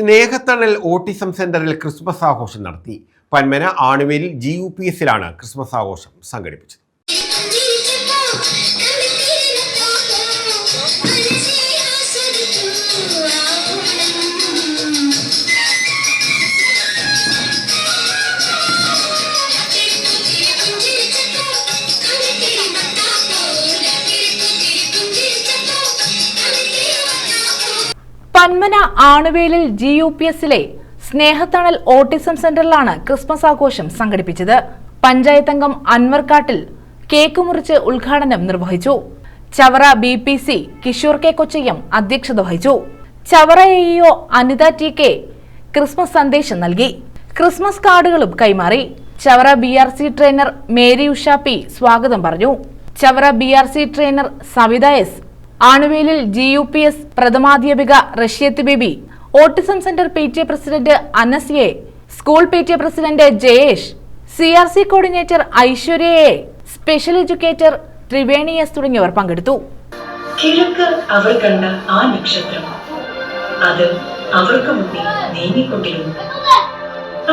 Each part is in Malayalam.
സ്നേഹത്തണൽ ഓട്ടിസം സെന്ററിൽ ക്രിസ്മസ് ആഘോഷം നടത്തി പന്മന ആണുവേലിൽ ജി യു പി എസിലാണ് ക്രിസ്മസ് ആഘോഷം സംഘടിപ്പിച്ചത് പന്മന ആണുവേലിൽ ജി യു പി എസിലെ സ്നേഹത്തണൽ ഓട്ടിസം സെന്ററിലാണ് ക്രിസ്മസ് ആഘോഷം സംഘടിപ്പിച്ചത്. പഞ്ചായത്തംഗം അൻവർക്കാട്ടിൽ കേക്ക് മുറിച്ച് ഉദ്ഘാടനം നിർവഹിച്ചു. Chavara B P C Kishore K Kochayyam അധ്യക്ഷത വഹിച്ചു. Chavara AEO Anitha T K Christmas സന്ദേശം നൽകി. ക്രിസ്മസ് കാർഡുകളും കൈമാറി. Chavara B R C trainer Mary Usha P സ്വാഗതം പറഞ്ഞു. Chavara B R C trainer Savitha S ആണുവേലിൽ G U P S പ്രഥമാധ്യാപിക Rashyath Baby autism centre P T A president Anas A school P T A president Jayesh C R C coordinator Aishwarya A special educator Triveni S തുടങ്ങിയവർ പങ്കെടുത്തു. കിഴക്ക് അവർ കണ്ട ആ നക്ഷത്രം അത് അവർക്ക് മുന്നിൽ നീങ്ങിക്കൊണ്ടിരുന്നു.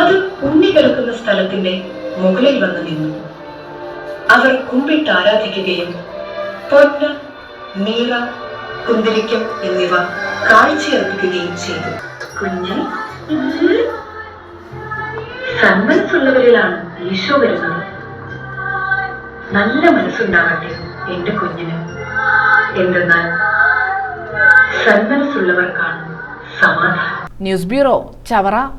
അത് ഉണ്ണി കിടക്കുന്ന സ്ഥലത്തിന്റെ മുകളിൽ വന്നു നിന്നു. അവർ കുമ്പിട്ട് ആരാധിക്കുകയും പൊന്ന് മീറ കുന്തിരിക്കം എന്നിവ കാഴ്ചയർപ്പിക്കുകയും ചെയ്തു. കുഞ്ഞ് സന്മനസ്സുള്ളവരിലാണ് ഈശോ വരുന്നത്. നല്ല മനസ്സുണ്ടാകട്ടെ എന്റെ കുഞ്ഞിന്. എന്തെന്നാൽ സന്മനസ്സുള്ളവർക്കാണ് സമാധാനം. News bureau Chavara.